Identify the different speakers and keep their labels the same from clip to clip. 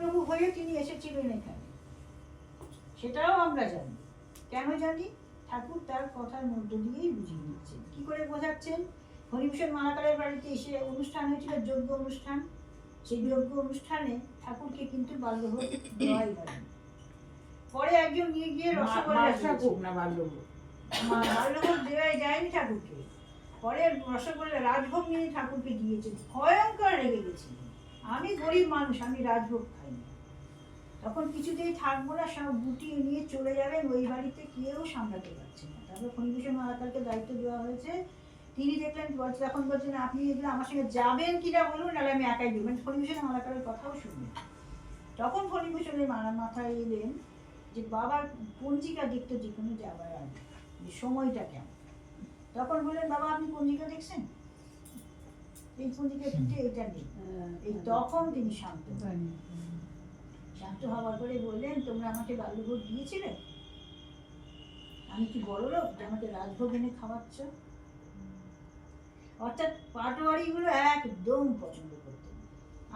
Speaker 1: মহাপ্রভু হয়ে তিনি এসেছিলেন এখানে। সেটাও আমরা জানি। কেন জানি? ঠাকুর তার কথার মধ্য দিয়েই বুঝিয়ে দিচ্ছেন। কি করে বোঝাচ্ছেন? হরিভূষণ মালাকারের বাড়িতে এসে অনুষ্ঠান হয়েছিল যজ্ঞ অনুষ্ঠান। সেই যজ্ঞ অনুষ্ঠানে ঠাকুরকে কিন্তু বাল্যভোগ দেওয়াই হয়নি। পরে একজন নিয়ে গিয়ে রসগোল্লা
Speaker 2: বাল্যভোগ?
Speaker 1: দেওয়াই যায়নি ঠাকুরকে। পরে রসগোল্লা রাজভোগ নিয়ে ঠাকুরকে দিয়েছে ভয়ঙ্কর রেগে গেছিল আমি গরিব মানুষ, আমি রাজভোগ খাই না তখন কিছুতেই থাকব না সব গুটিয়ে নিয়ে চলে যাবেন, ওই বাড়িতে কেউ সামলাতে পারছে না। তারপর ফণিভূষণ মালাকারকে দায়িত্ব দেওয়া হয়েছে। তিনি দেখলেন, বলছে তখন বলছেন, আপনি এগুলো আমার সঙ্গে যাবেন কিনা বলুন, নাহলে আমি একাই যাব মানে ফণিভূষণ মালাকারের কথাও শুনবেন তখন ফণিভূষণের মাথায় এলেন যে বাবার পঞ্জিকা দেখতে যে কোনো যাবার আগে সময়টা কেমন? তখন বললেন, বাবা, আপনি পঞ্জিকা দেখছেন? পঞ্জিকা কিন্তু এটা নেই। এই তখন তিনি শান্ত শান্ত হওয়ার পরে বললেন তোমরা আমাকে বাল্যভোগ দিয়েছিলে? আমি কি বড় লোক? যে আমাকে রাজভোগ এনে খাওয়াচ্ছ? অর্থাৎ পাটোয়ারিগুলো একদম পছন্দ করতেন।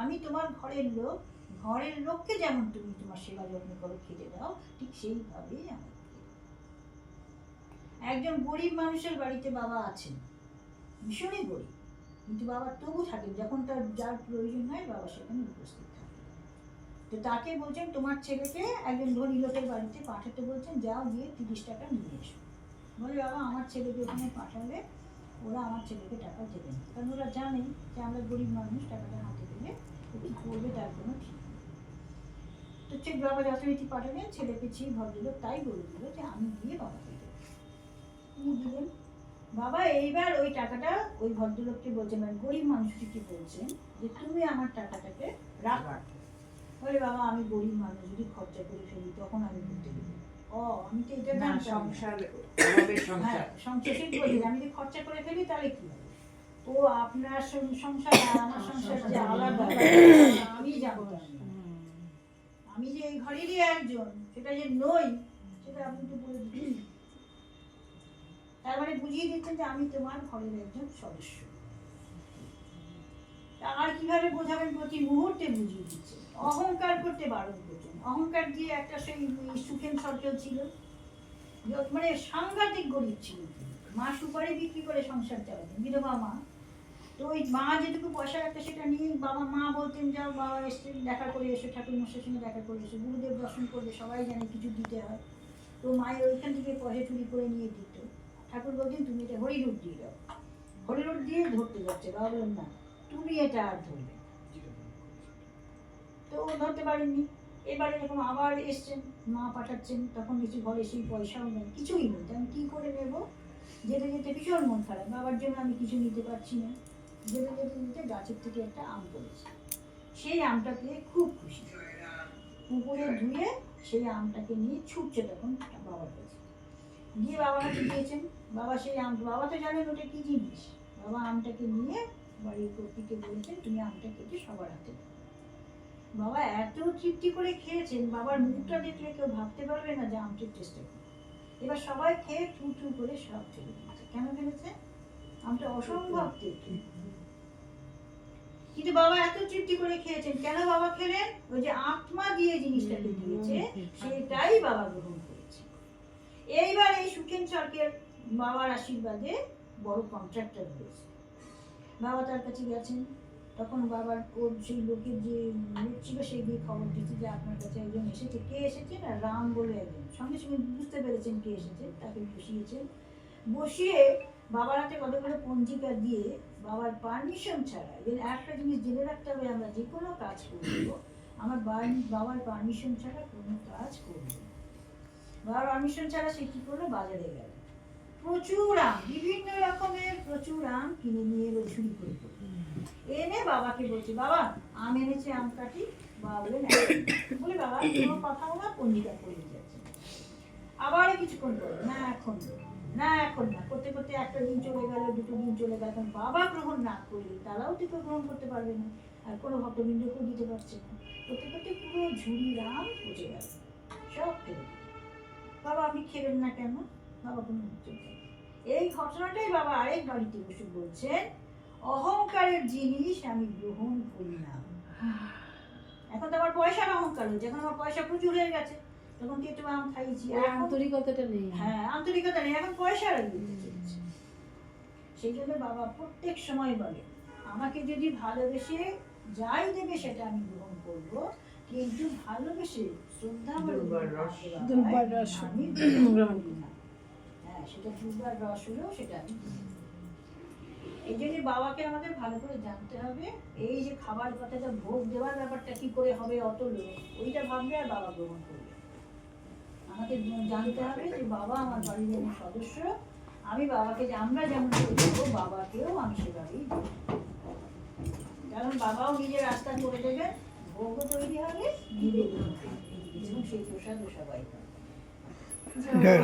Speaker 1: আমি তোমার ঘরের লোক। ঘরের লোককে যেমন তুমি তোমার সেবা যত্ন করো খেতে দাও ঠিক সেইভাবেই আমার একজন গরিব মানুষের বাড়িতে বাবা আছেন ভীষণই গরিব। কিন্তু বাবা তবু থাকে যখন তার যার প্রয়োজন হয় বাবা সেখানে উপস্থিত থাকে তো তাকে বলছেন, তোমার ছেলেকে একজন ধনী লোকের বাড়িতে পাঠাতে বলছেন, যাও গিয়ে তিরিশ টাকা নিয়ে এসো। বলে, বাবা, আমার ছেলেকে ওখানে পাঠালে ওরা আমার ছেলেকে টাকা দেবে না। কারণ ওরা জানে যে আমরা গরিব মানুষ, টাকাটা হাতে দিলে ও করবে তার কোনো ঠিক তো ঠিক বাবা যথারীতি পাঠালেন, ছেলেকে সেই ভদ্রলোক তাই বলে দিল যে, আমি গিয়ে বাবাকে দেবো দিলেন বাবা এইবার ওই টাকাটা ওই ভদ্রলোককে বলছেন মানে গরিব মানুষটিকে বলছেন যে তুমি আমার টাকাটাকে রাখো। বলে বাবা আমি গরিব মানুষ যদি খরচা করে ফেলি তখন আমি দেবো। ও আমি তো এটা
Speaker 2: না সংসার সংসার
Speaker 1: হ্যাঁ, সংসার। ঠিক বলি আমি যদি খরচা করে ফেলি তাহলে কি হবে? ও আপনার সংসার আর আমার সংসার যে আলাদা আমি জানতাম আমি যে এই ঘরেরই একজন সেটা যে নই সেটা আপনি তো বলে দিন তার মানে বুঝিয়ে দিচ্ছেন যে আমি তোমার ঘরের একজন সদস্য। আর কীভাবে বোঝাবেন প্রতি মুহূর্তে বুঝিয়ে দিচ্ছেন? অহংকার করতে বারণ করছেন। অহংকার দিয়ে একটা সেই সুখেন সরকেল ছিল। মানে সাংঘাতিক গরিব ছিল। মা সুপারি বিক্রি করে সংসার চালাতেন, বিধবা মা। তো ওই মা যেটুকু পয়সা রাখতো সেটা নিয়ে বাবা মা বলতেন, যাও, বাবা এসে দেখা করে এসো ঠাকুর মশার সঙ্গে দেখা করে এসো। গুরুদেব দর্শন করবে, সবাই জানে কিছু দিতে হয়। তো মায়ের ওইখান থেকে পয়সা চুরি করে নিয়ে দিত। ঠাকুর বলছেন, তুমি এটা হরিরূপ দিয়ে দাও। হরিরূপ দিয়ে ধরতে যাচ্ছে, বাবা না, তুমি এটা আর ধরবে তো ধরতে পারেননি। এবারে যখন আবার এসছেন, মা পাঠাচ্ছেন, তখন কিছু ঘরে সেই পয়সাও নেই, কিছুই নেই। আমি কী করে নেব? যেতে যেতে ভীষণ মন খারাপ। বাবার জন্য আমি কিছু নিতে পারছি না। যেতে যেতে যেতে গাছের থেকে একটা আম পড়েছে। সেই আমটা পেয়ে খুব খুশি। পুকুরে ধুয়ে সেই আমটাকে নিয়ে ছুটছে তখন বাবার কাছে। গিয়ে বাবার হাতে দিয়েছেন। বাবা সেই আম বাবা তো জানেন ওটা কী জিনিস। বাবা আমটাকে নিয়ে বাড়ির কর্তৃকে বলেছেন তুমি আমটা কেটে সবার হাতে বাবা এত তৃপ্তি করে খেয়েছেন বাবার মুখটা দেখলে কেউ ভাবতে পারবে না যে আমটির করে এবার সবাই খেয়ে থু থু করে সব ফেলে দিয়েছে। কেন ফেলেছে? আমটা অসম্ভব তেতো কিন্তু বাবা এত তৃপ্তি করে খেয়েছেন। কেন বাবা খেলেন ওই যে আত্মা দিয়ে জিনিসটাকে দিয়েছে সেটাই বাবা গ্রহণ করেছে। এইবার সুখেন সরকার বাবার আশীর্বাদে বড় কন্ট্রাক্টর হয়েছে। বাবা তার কাছে গেছেন, তখন বাবার ওর সেই লোকের যে লোক ছিল সে গিয়ে খবর দিচ্ছে যে আপনার কাছে একজন এসেছে। কে এসেছে না রাম বলে একজন। সঙ্গে সঙ্গে বুঝতে পেরেছেন কে এসেছে, তাকে বসিয়েছেন। বসিয়ে বাবার হাতে কতগুলো পঞ্জিকা দিয়ে বাবার পারমিশন ছাড়া এবার একটা জিনিস জেনে রাখতে হবে, আমরা যে কোনো কাজ করব, আমার বাবার পারমিশন ছাড়া কোনো কাজ করব। বাবার পারমিশন ছাড়া সে কী করল? বাজারে গেল। প্রচুর আম বিভিন্ন রকমের প্রচুর আম কিনে নিয়ে এলো ঝুড়ি করে করে। এনে বাবাকে বলছে বাবা আম এনেছে আম কাটি বলে বলে বাবা কোনো না পঞ্জিকা করে যাচ্ছে। আবার কিছুক্ষণ পরে না এখন না, এখন না। করতে করতে একটা দিন চলে গেল দুটো দিন চলে গেল। বাবা গ্রহণ না করলে তারাও তো গ্রহণ করতে পারবে না। আর কোনো ভক্তবৃন্দকেও দিতে পারছে না। করতে করতে পুরো ঝুড়ি রাম পচে গেল। সব। বাবা আপনি খেলেন না কেন? বাবা কোনো উত্তর দেয়নি। এই ঘটনাটাই বাবা আরেক বাড়িতে বসে বলছেন অহংকারের জিনিস আমি গ্রহণ করি না। এখন তো আমার পয়সার অহংকার হচ্ছে এখন আমার পয়সা প্রচুর হয়ে গেছে। তখন কি একটু আম খাইছি
Speaker 3: আন্তরিকতাটা নেই।
Speaker 1: হ্যাঁ আন্তরিকতা নেই। এখন পয়সা চলছে সেই জন্য বাবা প্রত্যেক সময় বলে আমাকে যদি ভালোবেসে যাই দেবে সেটা আমি গ্রহণ করব। কিন্তু ভালোবেসে
Speaker 2: দুর্বার রস।
Speaker 3: দুর্বার রস
Speaker 1: আমি
Speaker 3: গ্রহণ
Speaker 1: হ্যাঁ সেটা দুর্বার রস হলেও সেটা আমি। এই জন্য বাবাকে আমাদের ভালো করে জানতে হবে এই যে খাবার কথাটা ভোগ দেওয়ার ব্যাপারটা কি করে হবে অত লোক ওইটা ভাবলে আর বাবা গ্রহণ করবে আমাকে জানতে হবে যে বাবা আমার বাড়ির একজন সদস্য আমি বাবাকে আমরা যেমন দেবো বাবাকেও আমি সেভাবেই দেবো। কারণ বাবাও নিজের রাস্তা করে দেবে ভোগও তৈরি হবে নিজে। এবং সেই প্রসাদও সবাই।